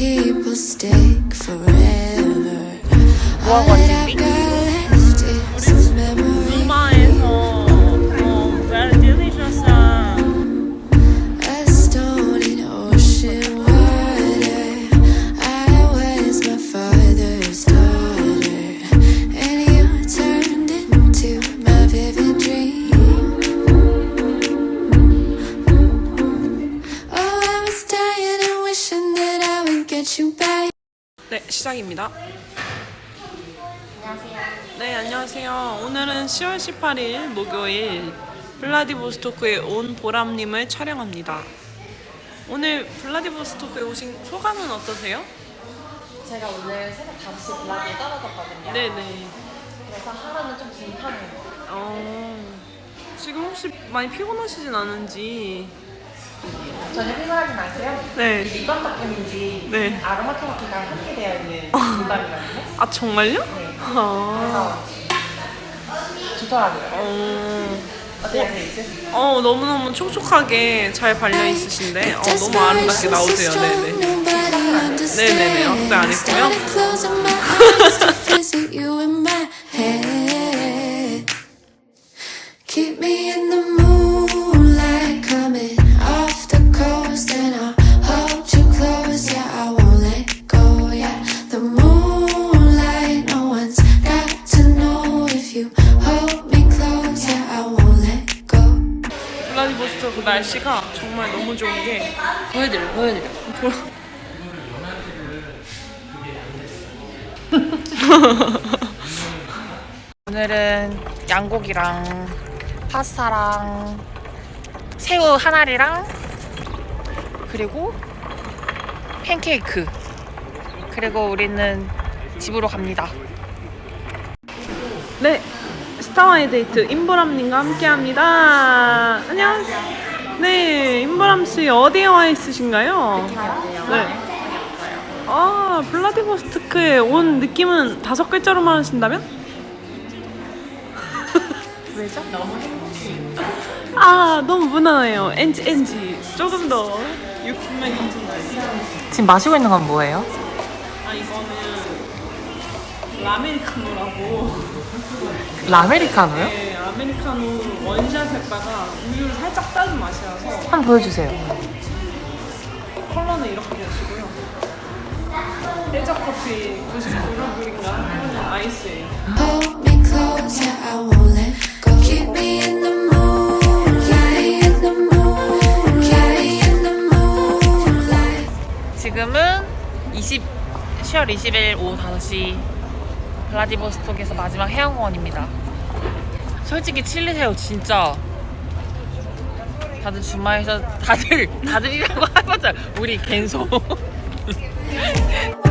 people stick forever. What, what? 시작입니다. 안녕하세요. 네, 안녕하세요. 오늘은 10월 18일 목요일 블라디보스토크에 온 보람님을 촬영합니다. 오늘 블라디보스토크에 오신 소감은 어떠세요? 제가 오늘 새벽 5시 블락에 떨어졌거든요. 네네. 그래서 하루는 좀 긴하네요. 어, 지금 혹시 많이 피곤하시진 않은지. 전혀 피곤하진 않고요. 네. 리번 덕분인지 네. 아로마 테라피가 함께 되어 있는 리번이거든요. 아, 정말요? 네. 아, 그래서 좋더라고요. 어, 어때요? 있으세요? 어, 너무너무 촉촉하게 잘 발려 있으신데, 어, 너무 아름답게 나오세요. 네네. 네네네 확대 안 했고요. 블라디보스토크 날씨가 정말 너무 좋은 게 보여드려, 보여드려. 오늘은 양고기랑 파스타랑 새우 한 알이랑 그리고 팬케이크 그리고 우리는 집으로 갑니다. 네 스타와의 데이트 임보람님과 함께합니다. 안녕하세요. 네 임보람 씨 어디에 와 있으신가요? 네. 아 블라디보스토크에 온 느낌은 다섯 글자로 말하신다면? 왜죠? 너무 아 너무 무난해요. NG NG 조금 더. 지금 마시고 있는 건 뭐예요? 아 이거는 라메리카노라고. 라메리카노요? 네, 아메리카노 원샷 했다가 우유를 살짝 따른 맛이라서 한번 보여주세요. 컬러는 이렇게 되시고요. 일적커피 99루블인가 하는 아이스예요. Hold me close, yeah, I won't let go. Keep me in the moonlight, in the moonlight, in the moonlight. 지금은 20, 10월 20일 오후 5시 블라디보스톡에서 마지막 해양공원입니다. 솔직히 칠리새우 진짜. 다들 주말에서 다들 다들이라고 하자 우리 갠소